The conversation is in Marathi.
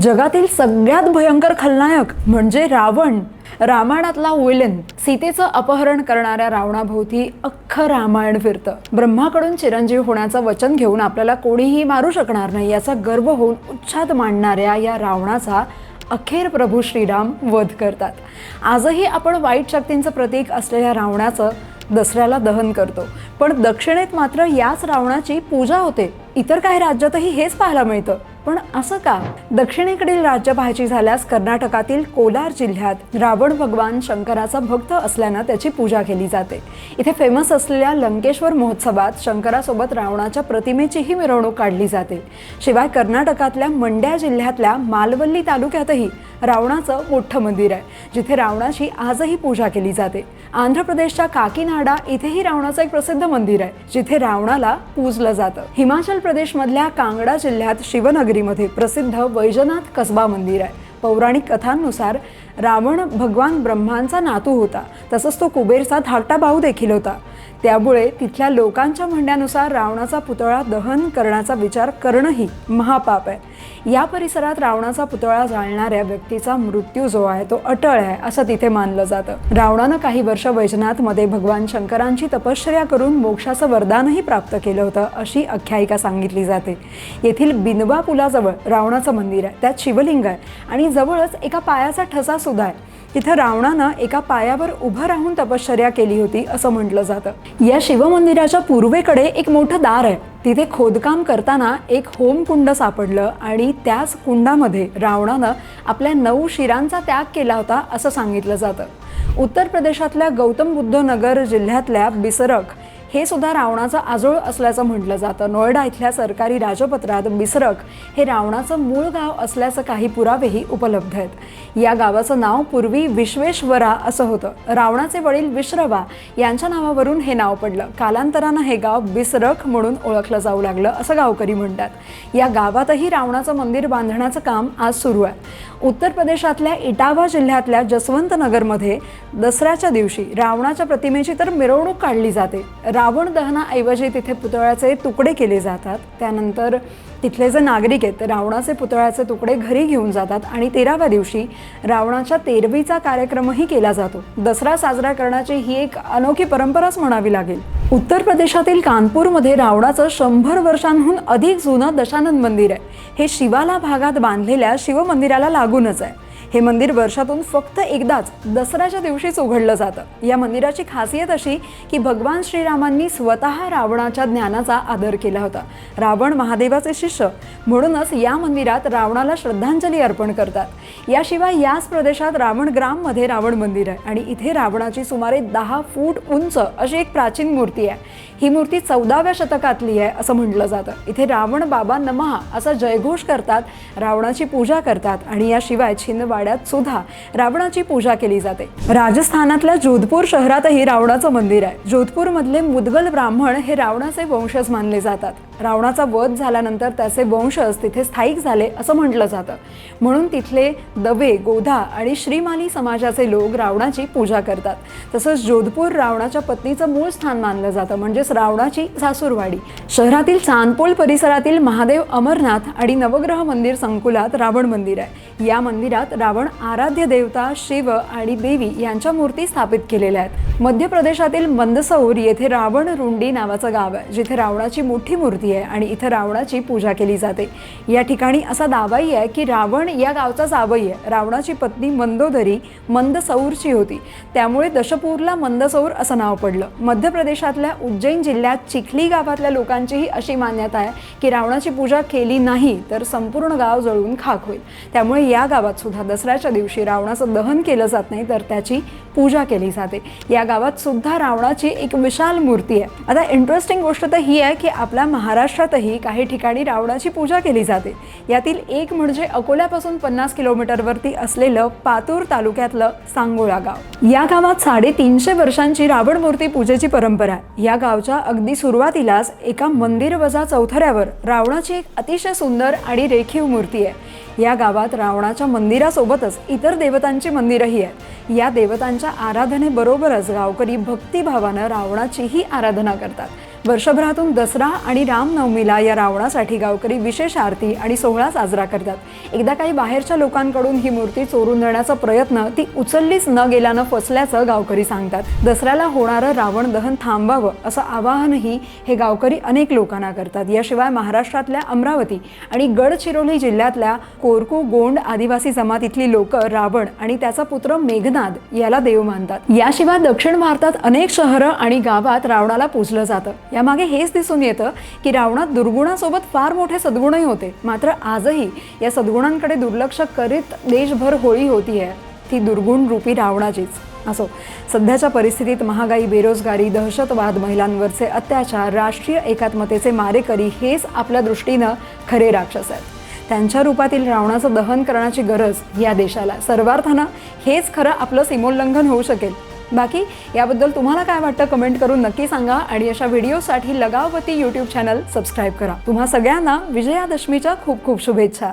जगातील सगळ्यात भयंकर खलनायक म्हणजे रावण. रामायणातला विलन सीतेचं अपहरण करणाऱ्या रावणाभोवती अख्खं रामायण फिरतं. ब्रह्माकडून चिरंजीव होण्याचं वचन घेऊन आपल्याला कोणीही मारू शकणार नाही याचा गर्व होऊन उच्छाद मांडणाऱ्या या रावणाचा अखेर प्रभू श्रीराम वध करतात. आजही आपण वाईट शक्तींचं प्रतीक असलेल्या रावणाचं दसऱ्याला दहन करतो. पण दक्षिणेत मात्र याच रावणाची पूजा होते. इतर काही राज्यातही हेच पाहायला मिळतं. पण असं का? दक्षिणेकडील राज्य पाहायची झाल्यास कर्नाटकातील कोलार जिल्ह्यात रावण भगवान शंकराचा भक्त असल्यानं त्याची पूजा केली जाते. इथे फेमस असलेल्या लंकेश्वर महोत्सवात शंकरासोबत रावणाच्या प्रतिमेचीही मिरवणूक काढली जाते. शिवाय कर्नाटकातल्या मंड्या जिल्ह्यातल्या मालवल्ली तालुक्यातही रावणाचं मोठं मंदिर आहे जिथे रावणाची आजही पूजा केली जाते. आंध्र प्रदेशच्या काकीनाडा इथेही रावणाचं एक प्रसिद्ध मंदिर आहे जिथे रावणाला पूजलं जातं. हिमाचल प्रदेशमधल्या कांगडा जिल्ह्यात शिवनगरी रत्नागिरीमध्ये प्रसिद्ध वैजनाथ कसबा मंदिर आहे. पौराणिक कथांनुसार रावण भगवान ब्रह्मांचा नातू होता. तसंच तो कुबेरचा धाकटा भाऊ देखील होता. त्यामुळे तिथल्या लोकांच्या म्हणण्यानुसार रावणाचा पुतळा दहन करण्याचा विचार करणंही महापाप आहे. या परिसरात रावणाचा पुतळा जाळणाऱ्या व्यक्तीचा मृत्यू जो आहे तो अटळ आहे असं तिथे मानलं जातं. रावणानं काही वर्ष वैजनाथमध्ये भगवान शंकरांची तपश्चर्या करून मोक्षाचं वरदानही प्राप्त केलं होतं अशी आख्यायिका सांगितली जाते. येथील बिनवा पुलाजवळ रावणाचं मंदिर आहे त्यात शिवलिंग आहे आणि जवळच एका पायाचा ठसा सुद्धा आहे. तिथं रावणानं एका पायावर उभं राहून तपश्चर्या केली होती असं म्हटलं जातं. या शिवमंदिराच्या पूर्वेकडे एक मोठं दार आहे. तिथे खोदकाम करताना एक होमकुंड सापडलं आणि त्याच कुंडामध्ये रावणानं आपल्या नऊ शिरांचा त्याग केला होता असं सांगितलं जातं. उत्तर प्रदेशातल्या गौतम बुद्ध नगर जिल्ह्यातल्या बिसरक हे सुद्धा रावणाचं आजोळ असल्याचं म्हटलं जातं. नोएडा इथल्या सरकारी राजपत्रात मिसरक हे रावणाचं मूळ गाव असल्याचं काही पुरावेही उपलब्ध आहेत. या गावाचं नाव पूर्वी विश्वेश्वरा असं होतं. रावणाचे वडील विश्रवा यांच्या नावावरून हे नाव पडलं. कालांतरानं हे गाव बिसरख म्हणून ओळखलं जाऊ लागलं असं गावकरी म्हणतात. या गावातही रावणाचं मंदिर बांधण्याचं काम आज सुरू आहे. उत्तर प्रदेशातल्या इटावा जिल्ह्यातल्या जसवंत नगरमध्ये दसऱ्याच्या दिवशी रावणाच्या प्रतिमेची तर मिरवणूक काढली जाते. रावण दहनाऐवजी तिथे पुतळ्याचे तुकडे केले जातात. त्यानंतर तिथले जे नागरिक आहेत रावणाचे पुतळ्याचे तुकडे घरी घेऊन जातात आणि तेराव्या दिवशी रावणाच्या तेरवीचा कार्यक्रमही केला जातो. दसरा साजरा करण्याची ही एक अनोखी परंपराच म्हणावी लागेल. उत्तर प्रदेशातील कानपूरमध्ये रावणाचं शंभर वर्षांहून अधिक जुनं दशानंद मंदिर आहे. हे शिवाला भागात बांधलेल्या शिवमंदिराला लागूनच आहे. हे मंदिर वर्षातून फक्त एकदाच दसऱ्याच्या दिवशीच उघडलं जातं. या मंदिराची खासियत अशी की भगवान श्रीरामांनी स्वतः रावणाच्या ज्ञानाचा आदर केला होता. रावण महादेवाचे शिष्य म्हणूनच या मंदिरात रावणाला श्रद्धांजली अर्पण करतात. याशिवाय याच प्रदेशात रावण ग्राममध्ये रावण मंदिर आहे आणि इथे रावणाची सुमारे दहा फूट उंच अशी एक प्राचीन मूर्ती आहे. ही मूर्ती चौदाव्या शतकातली आहे असं म्हटलं जातं. इथे रावण बाबा नमहा असा जयघोष करतात रावणाची पूजा करतात आणि याशिवाय छिंदवाड्यात सुद्धा रावणाची पूजा केली जाते. राजस्थानातल्या जोधपूर शहरातही रावणाचं मंदिर आहे. जोधपूरमधले मुदगल ब्राह्मण हे रावणाचे वंशज मानले जातात. रावणाचा वध झाल्यानंतर त्याचे वंशज तिथे स्थायिक झाले असं म्हटलं जातं. म्हणून तिथले दवे गोधा आणि श्रीमाली समाजाचे लोक रावणाची पूजा करतात. तसंच जोधपूर रावणाच्या पत्नीचं मूळ स्थान मानलं जातं म्हणजेच रावणाची सासूरवाडी. शहरातील चांदपोल परिसरातील महादेव अमरनाथ आणि नवग्रह मंदिर संकुलात रावण मंदिर आहे. या मंदिरात रावण आराध्य देवता शिव आणि देवी यांच्या मूर्ती स्थापित केलेल्या आहेत. मध्य प्रदेशातील मंदसौर येथे रावण रुंडी नावाचं गाव आहे जिथे रावणाची मोठी मूर्ती आहे आणि इथं रावणाची पूजा केली जाते. या ठिकाणी असा दावाही आहे की रावण या गावचा जावई आहे. रावणाची पत्नी मंदोदरी मंदसौरची होती. त्यामुळे दशपूरला मंदसौर असं नाव पडलं. मध्य प्रदेशातल्या उज्जैन जिल्ह्यात चिखली गावातल्या लोकांचीही अशी मान्यता आहे की रावणाची पूजा केली नाही तर संपूर्ण गाव जळून खाक होईल. त्यामुळे या गावात सुद्धा दसऱ्याच्या दिवशी रावणाचं दहन केलं जात नाही तर त्याची पूजा केली जाते. या गावात सुद्धा रावणाची एक विशाल मूर्ती आहे. आता इंटरेस्टिंग गोष्ट तर ही आहे की आपल्या महाराष्ट्रातही काही ठिकाणी रावणाची पूजा केली जाते. यातील एक म्हणजे अकोल्यापासून पन्नास किलोमीटरवरती असलेलं पातूर तालुक्यातलं सांगोळा गाव. या गावात साडेतीनशे वर्षांची रावण मूर्ती पूजेची परंपरा आहे. या गावच्या अगदी सुरुवातीलाच एका मंदिर वजा चौथऱ्यावर रावणाची एक अतिशय सुंदर आणि रेखीव मूर्ती आहे. या गावात रावणाच्या सोबतच इतर देवतांची मंदिरही आहेत. या देवतांच्या आराधनेबरोबरच गावकरी भक्तिभावानं रावणाचीही आराधना करतात. वर्षभरातून दसरा आणि रामनवमीला या रावणासाठी गावकरी विशेष आरती आणि सोहळा साजरा करतात. एकदा काही बाहेरच्या लोकांकडून ही मूर्ती चोरून नेण्याचा प्रयत्न ती उचललीच न गेल्यानं फसल्याचं गावकरी सांगतात. दसऱ्याला होणारं रावण दहन थांबावं असं आवाहनही हे गावकरी अनेक लोकांना करतात. याशिवाय महाराष्ट्रातल्या अमरावती आणि गडचिरोली जिल्ह्यातल्या कोरकू गोंड आदिवासी जमातीतली लोक रावण आणि त्याचा पुत्र मेघनाद याला देव मानतात. याशिवाय दक्षिण भारतात अनेक शहरं आणि गावात रावणाला पूजलं जातं. यामागे हेच दिसून येतं की रावणात दुर्गुणासोबत फार मोठे सद्गुणही होते. मात्र आजही या सद्गुणांकडे दुर्लक्ष करीत देशभर होळी आहे ती दुर्गुण रूपी रावणाचीच. असो सध्याच्या परिस्थितीत महागाई बेरोजगारी दहशतवाद महिलांवरचे अत्याचार राष्ट्रीय एकात्मतेचे मारेकरी हेच आपल्या दृष्टीनं खरे राक्षस आहेत. त्यांच्या रूपातील रावणाचं दहन करण्याची गरज या देशाला. सर्वार्थानं हेच खरं आपलं सीमोल्लंघन होऊ शकेल. बाकी याबद्दल तुम्हाला काय वाटतं कमेंट करून नक्की सांगा आणि अशा व्हिडिओसाठी लगावती यूट्यूब चॅनल सबस्क्राईब करा. तुम्हा सगळ्यांना विजयादशमीच्या खूप खूप शुभेच्छा.